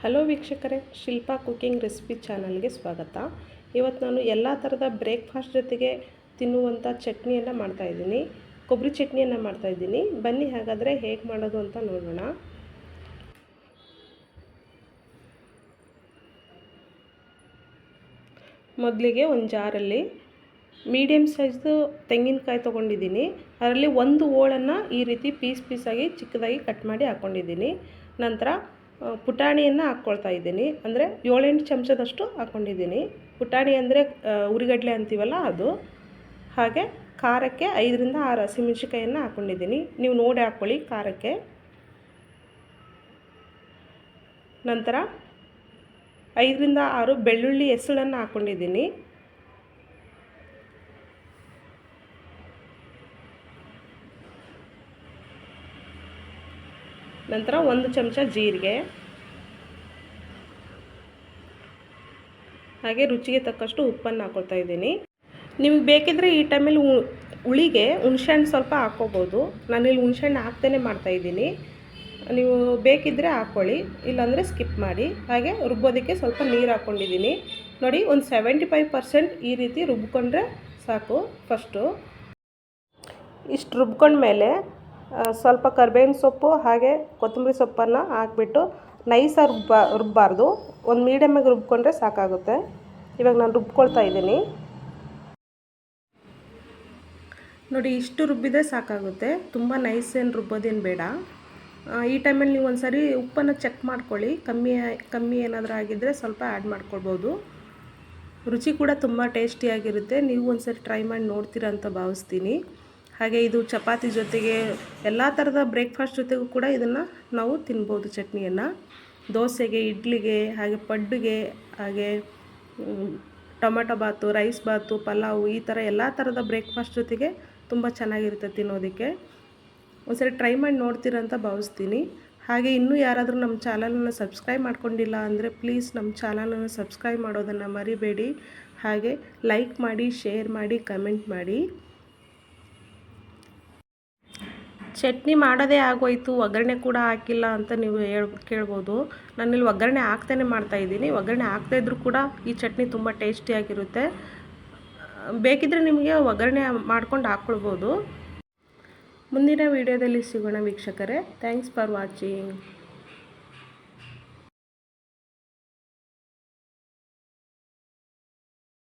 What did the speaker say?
Hello ವೀಕ್ಷಕರೇ, Shilpa cooking recipe ಚಾನಲ್ಗೆ ಸ್ವಾಗತ. ಇವತ್ತು ನಾನು ಎಲ್ಲ ಥರದ ಬ್ರೇಕ್ಫಾಸ್ಟ್ ಜೊತೆಗೆ ತಿನ್ನುವಂಥ ಚಟ್ನಿಯನ್ನು ಮಾಡ್ತಾಯಿದ್ದೀನಿ ಕೊಬ್ಬರಿ ಚಟ್ನಿಯನ್ನು ಮಾಡ್ತಾಯಿದ್ದೀನಿ ಬನ್ನಿ ಹಾಗಾದರೆ ಹೇಗೆ ಮಾಡೋದು ಅಂತ ನೋಡೋಣ. ಮೊದಲಿಗೆ ಒಂದು ಜಾರಲ್ಲಿ ಮೀಡಿಯಮ್ ಸೈಜ್ದು ತೆಂಗಿನಕಾಯಿ ತೊಗೊಂಡಿದ್ದೀನಿ. ಅದರಲ್ಲಿ ಒಂದು ಓಳನ್ನು ಈ ರೀತಿ ಪೀಸ್ ಪೀಸಾಗಿ ಚಿಕ್ಕದಾಗಿ ಕಟ್ ಮಾಡಿ ಹಾಕ್ಕೊಂಡಿದ್ದೀನಿ ನಂತರ ಪುಟಾಣಿಯನ್ನು ಹಾಕ್ಕೊಳ್ತಾ ಇದ್ದೀನಿ. ಅಂದರೆ ಏಳೆಂಟು ಚಮಚದಷ್ಟು ಹಾಕ್ಕೊಂಡಿದ್ದೀನಿ. ಪುಟಾಣಿ ಅಂದರೆ ಉರಿಗಡಲೆ ಅಂತೀವಲ್ಲ ಅದು. ಹಾಗೆ ಖಾರಕ್ಕೆ ಐದರಿಂದ ಆರು ಹಸಿಮೆಣ್ಸಿಕಾಯನ್ನು ಹಾಕ್ಕೊಂಡಿದ್ದೀನಿ. ನೀವು ನೋಡಿ ಹಾಕ್ಕೊಳ್ಳಿ ಖಾರಕ್ಕೆ. ನಂತರ ಐದರಿಂದ ಆರು ಬೆಳ್ಳುಳ್ಳಿ ಹೆಸಳನ್ನು ಹಾಕ್ಕೊಂಡಿದ್ದೀನಿ. ನಂತರ ಒಂದು ಚಮಚ ಜೀರಿಗೆ. ಹಾಗೆ ರುಚಿಗೆ ತಕ್ಕಷ್ಟು ಉಪ್ಪನ್ನು ಹಾಕೊಳ್ತಾ ಇದ್ದೀನಿ. ನಿಮಗೆ ಬೇಕಿದ್ರೆ ಈ ಟೈಮಲ್ಲಿ ಹುಳಿಗೆ ಹುಣ್ಸೆಹಣ್ಣು ಸ್ವಲ್ಪ ಹಾಕ್ಕೋಬೋದು. ನಾನಿಲ್ಲಿ ಹುಣ್ಸೆಹಣ್ಣು ಹಾಕ್ತೇನೆ ಮಾಡ್ತಾಯಿದ್ದೀನಿ ನೀವು ಬೇಕಿದ್ದರೆ ಹಾಕ್ಕೊಳ್ಳಿ, ಇಲ್ಲಾಂದರೆ ಸ್ಕಿಪ್ ಮಾಡಿ. ಹಾಗೆ ರುಬ್ಬೋದಕ್ಕೆ ಸ್ವಲ್ಪ ನೀರು ಹಾಕ್ಕೊಂಡಿದ್ದೀನಿ. ನೋಡಿ, ಒಂದು ಸೆವೆಂಟಿ ಫೈವ್ ಪರ್ಸೆಂಟ್ ಈ ರೀತಿ ರುಬ್ಕೊಂಡ್ರೆ ಸಾಕು ಫಸ್ಟು. ಇಷ್ಟು ರುಬ್ಕೊಂಡ್ಮೇಲೆ ಸ್ವಲ್ಪ ಕರ್ಬೇವಿನ ಸೊಪ್ಪು ಹಾಗೆ ಕೊತ್ತಂಬರಿ ಸೊಪ್ಪನ್ನು ಹಾಕ್ಬಿಟ್ಟು ನೈಸಾಗಿ ರುಬ್ಬ ರುಬ್ಬಾರ್ದು ಒಂದು ಮೀಡಿಯಮ್ಮಾಗಿ ರುಬ್ಕೊಂಡ್ರೆ ಸಾಕಾಗುತ್ತೆ. ಇವಾಗ ನಾನು ರುಬ್ಕೊಳ್ತಾ ಇದ್ದೀನಿ. ನೋಡಿ, ಇಷ್ಟು ರುಬ್ಬಿದ್ರೆ ಸಾಕಾಗುತ್ತೆ. ತುಂಬ ನೈಸ್ ಏನು ರುಬ್ಬೋದೇನು ಬೇಡ. ಈ ಟೈಮಲ್ಲಿ ನೀವು ಒಂದು ಸರಿ ಉಪ್ಪನ್ನು ಚೆಕ್ ಮಾಡ್ಕೊಳ್ಳಿ. ಕಮ್ಮಿ ಕಮ್ಮಿ ಏನಾದರೂ ಆಗಿದ್ದರೆ ಸ್ವಲ್ಪ ಆ್ಯಡ್ ಮಾಡ್ಕೊಳ್ಬೋದು. ರುಚಿ ಕೂಡ ತುಂಬ ಟೇಸ್ಟಿಯಾಗಿರುತ್ತೆ ನೀವು ಒಂದು ಸರಿ ಟ್ರೈ ಮಾಡಿ ನೋಡ್ತೀರಾ ಅಂತ ಭಾವಿಸ್ತೀನಿ. ಹಾಗೆ ಇದು ಚಪಾತಿ ಜೊತೆಗೆ ಎಲ್ಲ ಥರದ ಬ್ರೇಕ್ಫಾಸ್ಟ್ ಜೊತೆಗೂ ಕೂಡ ಇದನ್ನು ನಾವು ತಿನ್ಬೋದು ಚಟ್ನಿಯನ್ನು. ದೋಸೆಗೆ, ಇಡ್ಲಿಗೆ, ಹಾಗೆ ಪಡ್ಡುಗೆ, ಹಾಗೆ ಟೊಮೆಟೊ ಬಾತು ರೈಸ್ ಬಾತು, ಪಲಾವು ಈ ಥರ ಎಲ್ಲ ಥರದ ಬ್ರೇಕ್ಫಾಸ್ಟ್ ಜೊತೆಗೆ ತುಂಬ ಚೆನ್ನಾಗಿರುತ್ತೆ ತಿನ್ನೋದಕ್ಕೆ. ಒಂದ್ಸರಿ ಟ್ರೈ ಮಾಡಿ ನೋಡ್ತೀರಂತ ಭಾವಿಸ್ತೀನಿ. ಹಾಗೆ ಇನ್ನೂ ಯಾರಾದರೂ ನಮ್ಮ ಚಾನಲನ್ನು ಸಬ್ಸ್ಕ್ರೈಬ್ ಮಾಡ್ಕೊಂಡಿಲ್ಲ ಅಂದರೆ ಪ್ಲೀಸ್ ನಮ್ಮ ಚಾನಲನ್ನು ಸಬ್ಸ್ಕ್ರೈಬ್ ಮಾಡೋದನ್ನು ಮರಿಬೇಡಿ. ಹಾಗೆ ಲೈಕ್ ಮಾಡಿ ಶೇರ್ ಮಾಡಿ ಕಮೆಂಟ್ ಮಾಡಿ. ಚಟ್ನಿ ಮಾಡೋದೇ ಆಗೋಯ್ತು, ಒಗ್ಗರಣೆ ಕೂಡ ಹಾಕಿಲ್ಲ ಅಂತ ನೀವು ಹೇಳ್, ಕೇಳ್ಬೋದು. ನಾನಿಲ್ಲಿ ಒಗ್ಗರಣೆ ಹಾಕ್ತಾನೆ ಮಾಡ್ತಾಯಿದ್ದೀನಿ ಒಗ್ಗರಣೆ ಹಾಕ್ತಾ ಇದ್ರೂ ಕೂಡ ಈ ಚಟ್ನಿ ತುಂಬ ಟೇಸ್ಟಿಯಾಗಿರುತ್ತೆ ಬೇಕಿದ್ದರೆ ನಿಮಗೆ ಒಗ್ಗರಣೆ ಮಾಡ್ಕೊಂಡು ಹಾಕ್ಕೊಳ್ಬೋದು. ಮುಂದಿನ ವೀಡಿಯೋದಲ್ಲಿ ಸಿಗೋಣ ವೀಕ್ಷಕರೇ. Thanks for watching.